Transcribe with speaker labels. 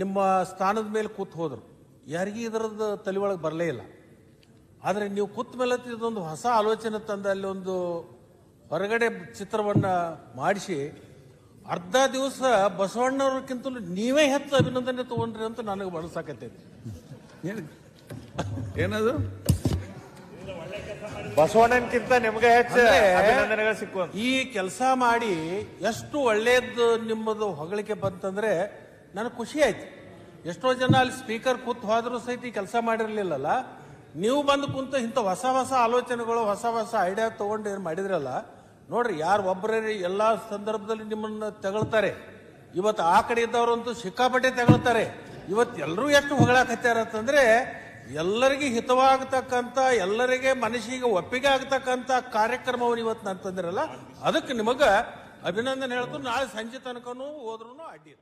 Speaker 1: ನಿಮ್ಮ ಸ್ಥಾನದ ಮೇಲೆ ಕೂತ್ ಹೋದ್ರು. ಯಾರಿಗೂ ಇದರದ್ದು ತಲೆ ಒಳಗೆ ಬರಲೇ ಇಲ್ಲ. ಆದರೆ ನೀವು ಕೂತ್ ಮೇಲೆ ಇದೊಂದು ಹೊಸ ಆಲೋಚನೆ ತಂದು ಅಲ್ಲಿ ಒಂದು ಹೊರಗಡೆ ಚಿತ್ರವನ್ನ ಮಾಡಿಸಿ ಅರ್ಧ ದಿವಸ ಬಸವಣ್ಣವ್ರಕ್ಕಿಂತಲೂ ನೀವೇ ಹೆಚ್ಚು ಅಭಿನಂದನೆ ತಗೊಂಡ್ರಿ ಅಂತ ನನಗೆ ಬಳಸಾಕತ್ತೈತಿ
Speaker 2: ಏನು ಏನದು?
Speaker 3: ಬಸವಣ್ಣನಕ್ಕಿಂತ ನಿಮ್ಗೆ ಹೆಚ್ಚು
Speaker 1: ಸಿಕ್ಕ
Speaker 3: ಅಭಿನಂದನೆಗಳು ಸಿಕ್ಕುವ
Speaker 1: ಈ ಕೆಲಸ ಮಾಡಿ ಎಷ್ಟು ಒಳ್ಳೇದು ನಿಮ್ಮದು ಹೊಗಳಿಕೆ ಬಂತಂದ್ರೆ ನನಗೆ ಖುಷಿ ಆಯ್ತು. ಎಷ್ಟೋ ಜನ ಅಲ್ಲಿ ಸ್ಪೀಕರ್ ಕೂತ್ ಹೋದ್ರೂ ಸಹಿತ ಈ ಕೆಲಸ ಮಾಡಿರಲಿಲ್ಲಲ್ಲ. ನೀವು ಬಂದು ಕುಂತು ಇಂಥ ಹೊಸ ಹೊಸ ಆಲೋಚನೆಗಳು, ಹೊಸ ಹೊಸ ಐಡಿಯಾ ತಗೊಂಡು ಏನು ಮಾಡಿದ್ರಲ್ಲ, ನೋಡ್ರಿ, ಯಾರು ಒಬ್ಬರೇ ಎಲ್ಲ ಸಂದರ್ಭದಲ್ಲಿ ನಿಮ್ಮನ್ನ ತಗೊಳ್ತಾರೆ. ಇವತ್ತು ಆ ಕಡೆ ಇದ್ದವರಂತೂ ಸಿಕ್ಕಾಪಟ್ಟೆ ತಗೊಳ್ತಾರೆ. ಇವತ್ತು ಎಲ್ಲರೂ ಎಷ್ಟು ಹೊಗಳಾಕತ್ಯಾರ ಅಂತಂದ್ರೆ, ಎಲ್ಲರಿಗೆ ಹಿತವಾಗತಕ್ಕಂಥ, ಎಲ್ಲರಿಗೆ ಮನಸ್ಸಿಗೆ ಒಪ್ಪಿಗೆ ಆಗತಕ್ಕಂಥ ಕಾರ್ಯಕ್ರಮವನ್ನು ಇವತ್ತು ನಾನು ತಂದಿರಲ್ಲ, ಅದಕ್ಕೆ ನಿಮಗೆ ಅಭಿನಂದನೆ ಹೇಳ್ತು ನಾಳೆ ಸಂಜೆ ತನಕನೂ ಹೋದ್ರೂ ಅಡ್ಡಿ